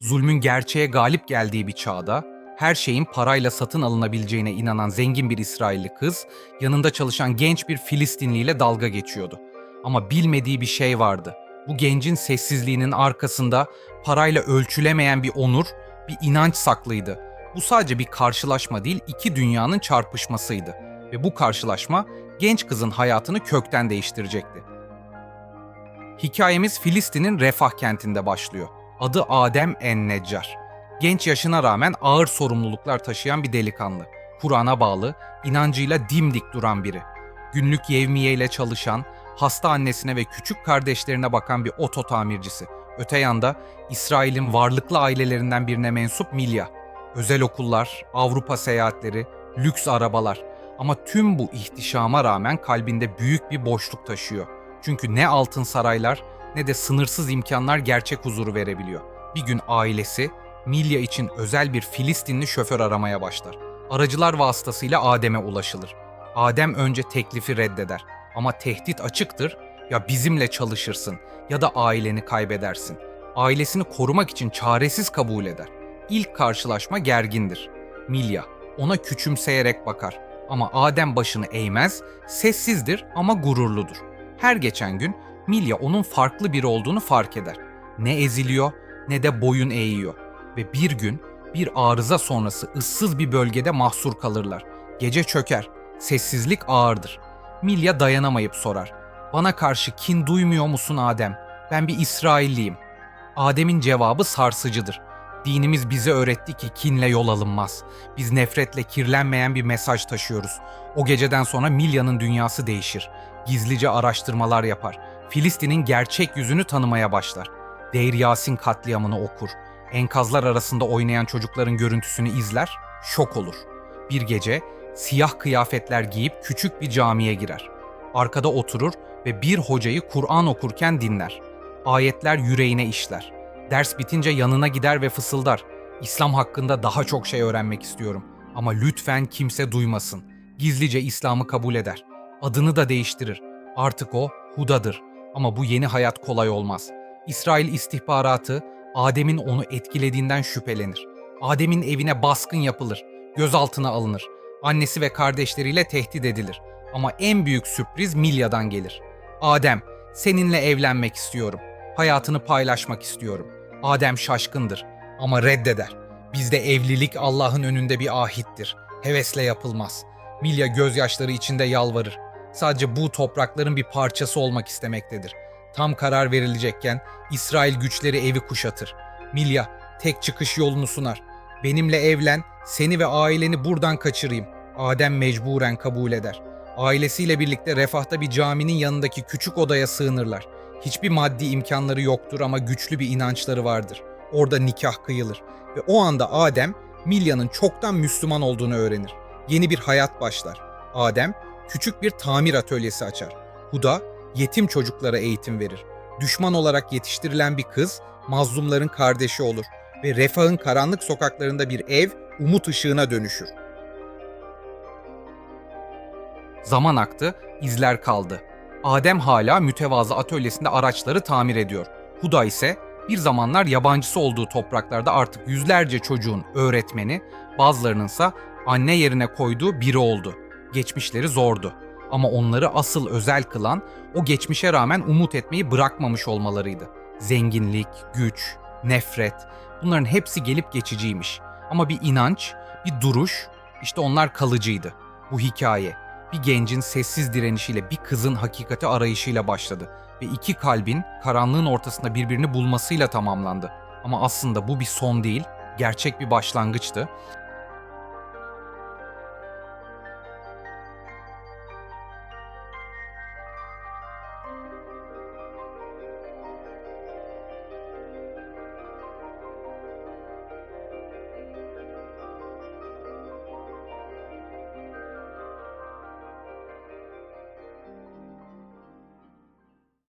Zulmün gerçeğe galip geldiği bir çağda, her şeyin parayla satın alınabileceğine inanan zengin bir İsrailli kız, yanında çalışan genç bir Filistinli ile dalga geçiyordu. Ama bilmediği bir şey vardı. Bu gencin sessizliğinin arkasında parayla ölçülemeyen bir onur, bir inanç saklıydı. Bu sadece bir karşılaşma değil, iki dünyanın çarpışmasıydı. Ve bu karşılaşma genç kızın hayatını kökten değiştirecekti. Hikayemiz Filistin'in Refah kentinde başlıyor. Adı Adem En-Neccar. Genç yaşına rağmen ağır sorumluluklar taşıyan bir delikanlı. Kur'an'a bağlı, inancıyla dimdik duran biri. Günlük yevmiyeyle çalışan, hasta annesine ve küçük kardeşlerine bakan bir oto tamircisi. Öte yanda İsrail'in varlıklı ailelerinden birine mensup Milya. Özel okullar, Avrupa seyahatleri, lüks arabalar. Ama tüm bu ihtişama rağmen kalbinde büyük bir boşluk taşıyor. Çünkü ne altın saraylar ne de sınırsız imkanlar gerçek huzuru verebiliyor. Bir gün ailesi Milya için özel bir Filistinli şoför aramaya başlar. Aracılar vasıtasıyla Adem'e ulaşılır. Adem önce teklifi reddeder ama tehdit açıktır. Ya bizimle çalışırsın ya da aileni kaybedersin. Ailesini korumak için çaresiz kabul eder. İlk karşılaşma gergindir. Milya ona küçümseyerek bakar ama Adem başını eğmez, sessizdir ama gururludur. Her geçen gün Milya onun farklı biri olduğunu fark eder. Ne eziliyor ne de boyun eğiyor. Ve bir gün bir arıza sonrası ıssız bir bölgede mahsur kalırlar. Gece çöker, sessizlik ağırdır. Milya dayanamayıp sorar. Bana karşı kin duymuyor musun Adem? Ben bir İsrailliyim. Adem'in cevabı sarsıcıdır. Dinimiz bize öğretti ki kinle yol alınmaz. Biz nefretle kirlenmeyen bir mesaj taşıyoruz. O geceden sonra Milya'nın dünyası değişir. Gizlice araştırmalar yapar. Filistin'in gerçek yüzünü tanımaya başlar. Deir Yasin katliamını okur. Enkazlar arasında oynayan çocukların görüntüsünü izler, şok olur. Bir gece siyah kıyafetler giyip küçük bir camiye girer. Arkada oturur ve bir hocayı Kur'an okurken dinler. Ayetler yüreğine işler. Ders bitince yanına gider ve fısıldar. İslam hakkında daha çok şey öğrenmek istiyorum ama lütfen kimse duymasın. Gizlice İslam'ı kabul eder. Adını da değiştirir. Artık o Huda'dır. Ama bu yeni hayat kolay olmaz. İsrail istihbaratı Adem'in onu etkilediğinden şüphelenir. Adem'in evine baskın yapılır. Gözaltına alınır. Annesi ve kardeşleriyle tehdit edilir. Ama en büyük sürpriz Milya'dan gelir. Adem, seninle evlenmek istiyorum. Hayatını paylaşmak istiyorum. Adem şaşkındır ama reddeder. Bizde evlilik Allah'ın önünde bir ahittir. Hevesle yapılmaz. Milya gözyaşları içinde yalvarır. Sadece bu toprakların bir parçası olmak istemektedir. Tam karar verilecekken İsrail güçleri evi kuşatır. Milya tek çıkış yolunu sunar. Benimle evlen, seni ve aileni buradan kaçırayım. Adem mecburen kabul eder. Ailesiyle birlikte refahta bir caminin yanındaki küçük odaya sığınırlar. Hiçbir maddi imkanları yoktur ama güçlü bir inançları vardır. Orada nikah kıyılır ve o anda Adem Milya'nın çoktan Müslüman olduğunu öğrenir. Yeni bir hayat başlar. Adem küçük bir tamir atölyesi açar. Huda yetim çocuklara eğitim verir. Düşman olarak yetiştirilen bir kız mazlumların kardeşi olur ve refahın karanlık sokaklarında bir ev umut ışığına dönüşür. Zaman aktı, izler kaldı. Adem hala mütevazı atölyesinde araçları tamir ediyor. Huda ise bir zamanlar yabancısı olduğu topraklarda artık yüzlerce çocuğun öğretmeni, bazılarınınsa anne yerine koyduğu biri oldu. Geçmişleri zordu. Ama onları asıl özel kılan o geçmişe rağmen umut etmeyi bırakmamış olmalarıydı. Zenginlik, güç, nefret bunların hepsi gelip geçiciymiş. Ama bir inanç, bir duruş işte onlar kalıcıydı. Bu hikaye bir gencin sessiz direnişiyle bir kızın hakikati arayışıyla başladı ve iki kalbin karanlığın ortasında birbirini bulmasıyla tamamlandı. Ama aslında bu bir son değil, gerçek bir başlangıçtı.